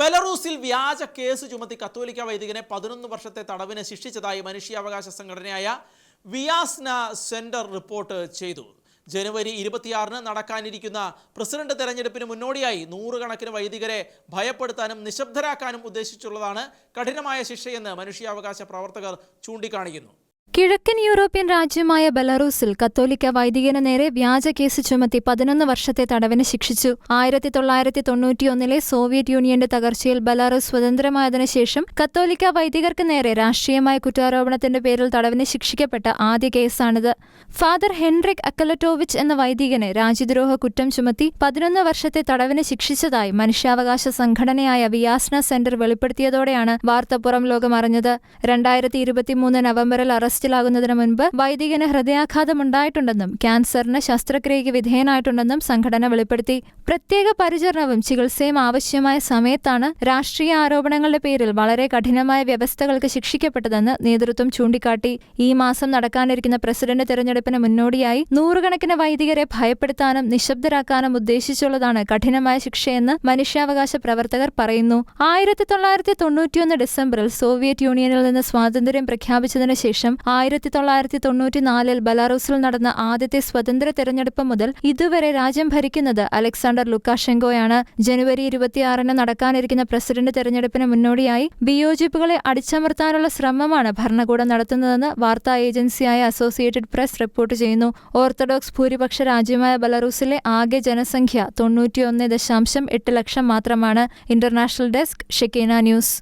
ബെലറൂസിൽ വ്യാജ കേസ് ചുമത്തി കത്തോലിക്ക വൈദികനെ പതിനൊന്ന് വർഷത്തെ തടവിന് ശിക്ഷിച്ചതായി മനുഷ്യാവകാശ സംഘടനയായ വിയാസ്ന സെന്റർ റിപ്പോർട്ട് ചെയ്തു. ജനുവരി ഇരുപത്തിയാറിന് നടക്കാനിരിക്കുന്ന പ്രസിഡന്റ് തെരഞ്ഞെടുപ്പിന് മുന്നോടിയായി നൂറുകണക്കിന് വൈദികരെ ഭയപ്പെടുത്താനും നിശബ്ദരാക്കാനും ഉദ്ദേശിച്ചുള്ളതാണ് കഠിനമായ ശിക്ഷയെന്ന് മനുഷ്യാവകാശ പ്രവർത്തകർ ചൂണ്ടിക്കാണിക്കുന്നു. കിഴക്കൻ യൂറോപ്യൻ രാജ്യമായ ബെലറൂസിൽ കത്തോലിക്ക വൈദികന് നേരെ വ്യാജ കേസ് ചുമത്തി പതിനൊന്ന് വർഷത്തെ തടവിന് ശിക്ഷിച്ചു. ആയിരത്തി തൊള്ളായിരത്തി തൊണ്ണൂറ്റിയൊന്നിലെ സോവിയറ്റ് യൂണിയന്റെ തകർച്ചയിൽ ബെലാറൂസ് സ്വതന്ത്രമായതിനു ശേഷം കത്തോലിക്ക വൈദികർക്ക് നേരെ രാഷ്ട്രീയമായ കുറ്റാരോപണത്തിന്റെ പേരിൽ തടവിന് ശിക്ഷിക്കപ്പെട്ട ആദ്യ കേസാണിത്. ഫാദർ ഹെൻറിക് അക്കലറ്റോവിച്ച് എന്ന വൈദികനെ രാജ്യദ്രോഹ കുറ്റം ചുമത്തി പതിനൊന്ന് വർഷത്തെ തടവിന് ശിക്ഷിച്ചതായി മനുഷ്യാവകാശ സംഘടനയായ വിയാസ്ന സെന്റർ വെളിപ്പെടുത്തിയതോടെയാണ് വാർത്ത പുറം ലോകം അറിഞ്ഞത്. രണ്ടായിരത്തി ഇരുപത്തിമൂന്ന് നവംബറിൽ അറസ്റ്റിലാകുന്നതിന് മുൻപ് വൈദികന് ഹൃദയാഘാതമുണ്ടായിട്ടുണ്ടെന്നും ക്യാൻസറിന് ശസ്ത്രക്രിയയ്ക്ക് വിധേയനായിട്ടുണ്ടെന്നും സംഘടന വെളിപ്പെടുത്തി. പ്രത്യേക പരിചരണവും ചികിത്സയും ആവശ്യമായ സമയത്താണ് രാഷ്ട്രീയ ആരോപണങ്ങളുടെ പേരിൽ വളരെ കഠിനമായ വ്യവസ്ഥകൾക്ക് ശിക്ഷിക്കപ്പെട്ടതെന്ന് നേതൃത്വം ചൂണ്ടിക്കാട്ടി. ഈ മാസം നടക്കാനിരിക്കുന്ന പ്രസിഡന്റ് തെരഞ്ഞെടുപ്പിന് മുന്നോടിയായി നൂറുകണക്കിന് വൈദികരെ ഭയപ്പെടുത്താനും നിശബ്ദരാക്കാനും ഉദ്ദേശിച്ചുള്ളതാണ് കഠിനമായ ശിക്ഷയെന്ന് മനുഷ്യാവകാശ പ്രവർത്തകർ പറയുന്നു. ആയിരത്തി തൊള്ളായിരത്തി തൊണ്ണൂറ്റിയൊന്ന് ഡിസംബറിൽ സോവിയറ്റ് യൂണിയനിൽ നിന്ന് സ്വാതന്ത്ര്യം പ്രഖ്യാപിച്ചതിനു ശേഷം ആയിരത്തി തൊള്ളായിരത്തി തൊണ്ണൂറ്റിനാലിൽ ബലാറൂസിൽ നടന്ന ആദ്യത്തെ സ്വതന്ത്ര തെരഞ്ഞെടുപ്പ് മുതൽ ഇതുവരെ രാജ്യം ഭരിക്കുന്നത് അലക്സാണ്ടർ ലുക്കാഷെങ്കോയാണ്. ജനുവരി ഇരുപത്തിയാറിന് നടക്കാനിരിക്കുന്ന പ്രസിഡന്റ് തെരഞ്ഞെടുപ്പിന് മുന്നോടിയായി വിയോജിപ്പുകളെ അടിച്ചമർത്താനുള്ള ശ്രമമാണ് ഭരണകൂടം നടത്തുന്നതെന്ന് വാർത്താ ഏജൻസിയായ അസോസിയേറ്റഡ് പ്രസ് റിപ്പോർട്ട് ചെയ്യുന്നു. ഓർത്തഡോക്സ് ഭൂരിപക്ഷ രാജ്യമായ ബലാറൂസിലെ ആകെ ജനസംഖ്യ തൊണ്ണൂറ്റിയൊന്ന് ദശാംശം എട്ട് ലക്ഷം മാത്രമാണ്. International desk Shekeena news.